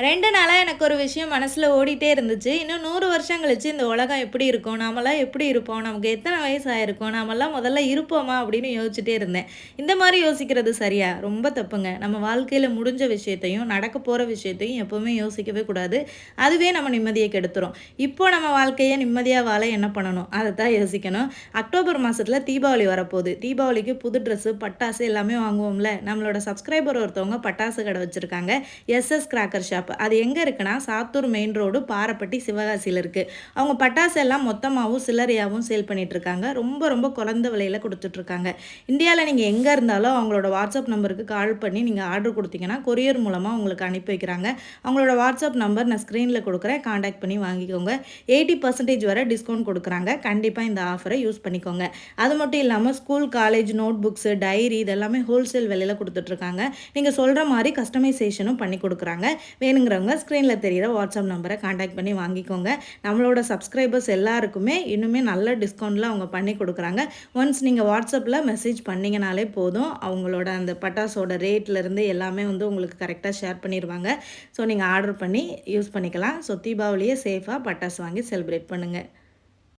ரெண்டு நாளாக எனக்கு ஒரு விஷயம் மனசில் ஓடிட்டே இருந்துச்சு. இன்னும் நூறு வருஷம் கழிச்சு இந்த உலகம் எப்படி இருக்கும்? நாமெல்லாம் எப்படி இருப்போம்? நமக்கு எத்தனை வயசு ஆயிருக்கும் நாமெல்லாம் முதல்ல இருப்போமா? அப்படின்னு யோசிச்சுட்டே இருந்தேன். இந்த மாதிரி யோசிக்கிறது சரியா? ரொம்ப தப்புங்க. நம்ம வாழ்க்கையில் முடிஞ்ச விஷயத்தையும் நடக்க போகிற விஷயத்தையும் எப்போவுமே யோசிக்கவே கூடாது. அதுவே நம்ம நிம்மதியை கெடுத்துரும். இப்போ நம்ம வாழ்க்கையை நிம்மதியாக வாழ என்ன பண்ணணும்? அதை தான் யோசிக்கணும். அக்டோபர் மாதத்தில் தீபாவளி வரப்போகுது. தீபாவளிக்கு புது ட்ரெஸ்ஸு பட்டாசு எல்லாமே வாங்குவோம்ல. நம்மளோட சப்ஸ்கிரைபர் ஒருத்தவங்க பட்டாசு கடை வச்சுருக்காங்க. எஸ்எஸ் கிராக்கர் ஷாப் அது எங்கே இருக்குன்னா சாத்தூர் மெயின் ரோடு பாரப்பட்டி சிவகாசியில் இருக்குது அவங்க பட்டாசு எல்லாம் மொத்தமாகவும் சில்லறையாகவும் சேல் பண்ணிகிட்ருக்காங்க இருக்காங்க ரொம்ப ரொம்ப குறைந்த விலையில் கொடுத்துட்ருக்காங்க இந்தியாவில் நீங்கள் எங்கே இருந்தாலும் அவங்களோட வாட்ஸ்அப் நம்பருக்கு கால் பண்ணி நீங்கள் ஆர்டர் கொடுத்தீங்கன்னா கொரியர் மூலமாக உங்களுக்கு அனுப்பி வைக்கிறாங்க. அவங்களோட வாட்ஸ்அப் நம்பர் நான் ஸ்க்ரீனில் கொடுக்குறேன். காண்டாக்ட் பண்ணி வாங்கிக்கோங்க. எயிட்டி பர்சன்டேஜ் வரை டிஸ்கவுண்ட் கொடுக்குறாங்க. கண்டிப்பாக இந்த ஆஃபரை யூஸ் பண்ணிக்கோங்க. அது மட்டும் இல்லாமல் school college note books diary இதெல்லாமே ஹோல்சேல் விலையில் கொடுத்துட்ருக்காங்க நீங்கள் சொல்கிற மாதிரி கஸ்டமைசேஷனும் பண்ணி கொடுக்குறாங்க. வேணும் வேணுங்கிறவங்க ஸ்க்ரீனில் தெரிகிற வாட்ஸ்அப் நம்பரை காண்டாக்ட் பண்ணி வாங்கிக்கோங்க. நம்மளோட சப்ஸ்கிரைபர்ஸ் எல்லாருக்குமே இன்னுமே நல்ல டிஸ்கவுண்ட்டில் அவங்க பண்ணி கொடுக்குறாங்க. ஒன்ஸ் நீங்கள் வாட்ஸ்அப்பில் மெசேஜ் பண்ணிங்கனாலே போதும். அவங்களோட அந்த பட்டாசோட ரேட்லேருந்து எல்லாமே வந்து உங்களுக்கு கரெக்டாக ஷேர் பண்ணிடுவாங்க ஸோ நீங்கள் ஆர்டர் பண்ணி யூஸ் பண்ணிக்கலாம். ஸோ தீபாவளியை சேஃபாக பட்டாசு வாங்கி செலிப்ரேட் பண்ணுங்கள்